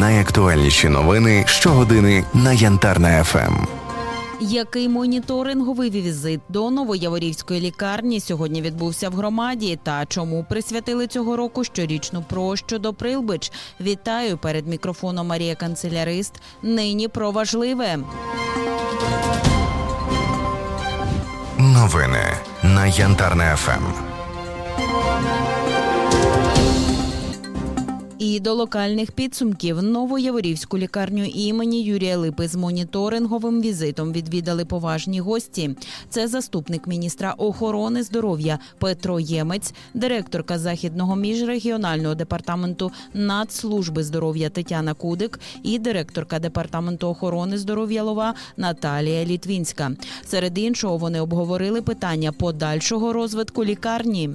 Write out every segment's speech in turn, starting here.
Найактуальніші новини щогодини на Янтарна ем. ФМ. Який моніторинговий візит до Новояворівської лікарні сьогодні відбувся в громаді? Та чому присвятили цього року щорічну прощу до Прилбич? Вітаю перед мікрофоном Марія Канцелярист. Нині про важливе. Новини на Янтарна ФМ. І до локальних підсумків Новояворівську лікарню імені Юрія Липи з моніторинговим візитом відвідали поважні гості. Це заступник міністра охорони здоров'я Петро Ємець, директорка західного міжрегіонального департаменту Нацслужби здоров'я Тетяна Кудик і директорка департаменту охорони здоров'я Лова Наталія Літвінська. Серед іншого вони обговорили питання подальшого розвитку лікарні.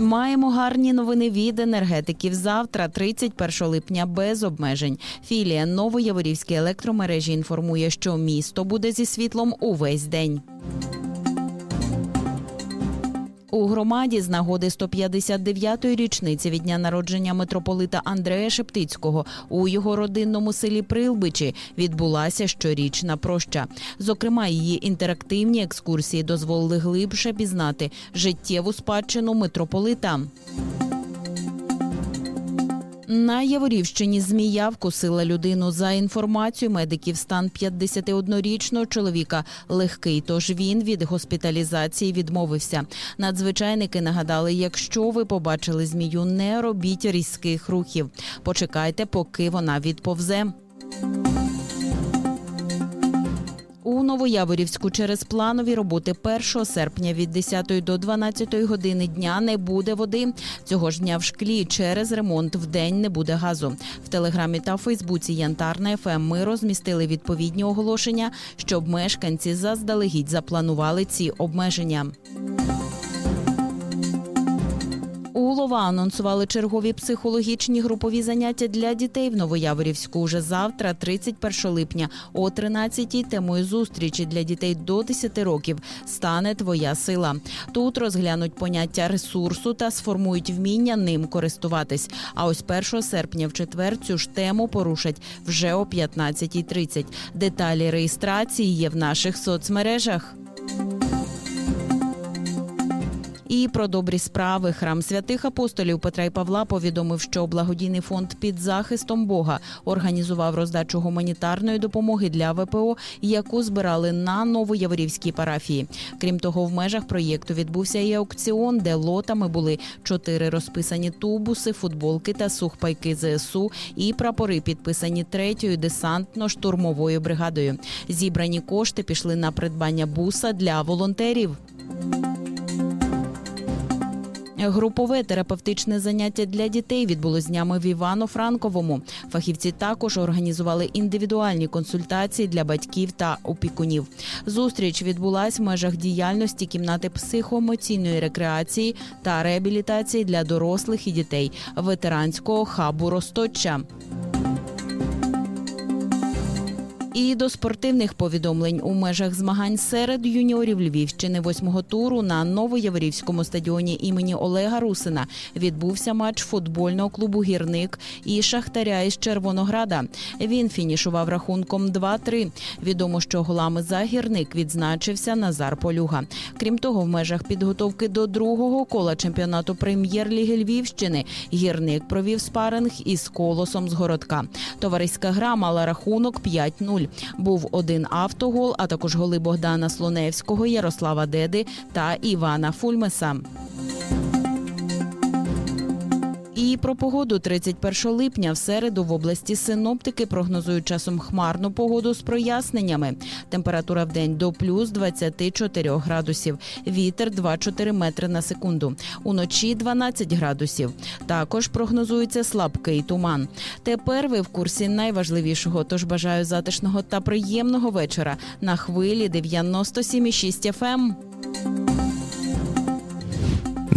Маємо гарні новини від енергетиків. Завтра, 31 липня, без обмежень. Філія Новояворівської електромережі інформує, що місто буде зі світлом увесь день. У громаді з нагоди 159-ї річниці від дня народження митрополита Андрея Шептицького у його родинному селі Прилбичі відбулася щорічна проща. Зокрема, її інтерактивні екскурсії дозволили глибше пізнати життєву спадщину митрополита. На Яворівщині змія вкусила людину. За інформацією медиків, стан 51-річного чоловіка легкий, тож він від госпіталізації відмовився. Надзвичайники нагадали, якщо ви побачили змію, не робіть різких рухів. Почекайте, поки вона відповзе. Новояворівську через планові роботи 1 серпня від 10 до 12 години дня не буде води. Цього ж дня в шклі через ремонт в день не буде газу. В телеграмі та Фейсбуці Янтарна ФМ ми розмістили відповідні оголошення, щоб мешканці заздалегідь запланували ці обмеження. У Лова анонсували чергові психологічні групові заняття для дітей в Новояворівську. Уже завтра, 31 липня, о 13-й темою зустрічі для дітей до 10 років стане твоя сила. Тут розглянуть поняття ресурсу та сформують вміння ним користуватись. А ось 1 серпня в четвер цю ж тему порушать вже о 15.30. Деталі реєстрації є в наших соцмережах. І про добрі справи храм святих апостолів Петра і Павла повідомив, що благодійний фонд під захистом Бога організував роздачу гуманітарної допомоги для ВПО, яку збирали на Новояворівській парафії. Крім того, в межах проєкту відбувся і аукціон, де лотами були чотири розписані тубуси, футболки та сухпайки ЗСУ і прапори, підписані третьою десантно-штурмовою бригадою. Зібрані кошти пішли на придбання буса для волонтерів. Групове терапевтичне заняття для дітей відбулось днями в Івано-Франковому. Фахівці також організували індивідуальні консультації для батьків та опікунів. Зустріч відбулась в межах діяльності кімнати психоемоційної рекреації та реабілітації для дорослих і дітей ветеранського хабу Росточча. І до спортивних повідомлень у межах змагань серед юніорів Львівщини восьмого туру на Новояворівському стадіоні імені Олега Русина відбувся матч футбольного клубу Гірник і Шахтаря із Червонограда. Він фінішував рахунком 2-3. Відомо, що голами за гірник відзначився Назар Полюга. Крім того, в межах підготовки до другого кола чемпіонату прем'єр-ліги Львівщини гірник провів спаринг із колосом з городка. Товариська гра мала рахунок 5-0. Був один автогол, а також голи Богдана Слоневського, Ярослава Деди та Івана Фульмеса. І про погоду 31 липня в середу в області синоптики прогнозують часом хмарну погоду з проясненнями. Температура в день до плюс 24 градусів. Вітер 2-4 метри на секунду. Уночі 12 градусів. Також прогнозується слабкий туман. Тепер ви в курсі найважливішого. Тож бажаю затишного та приємного вечора на хвилі 97,6 FM.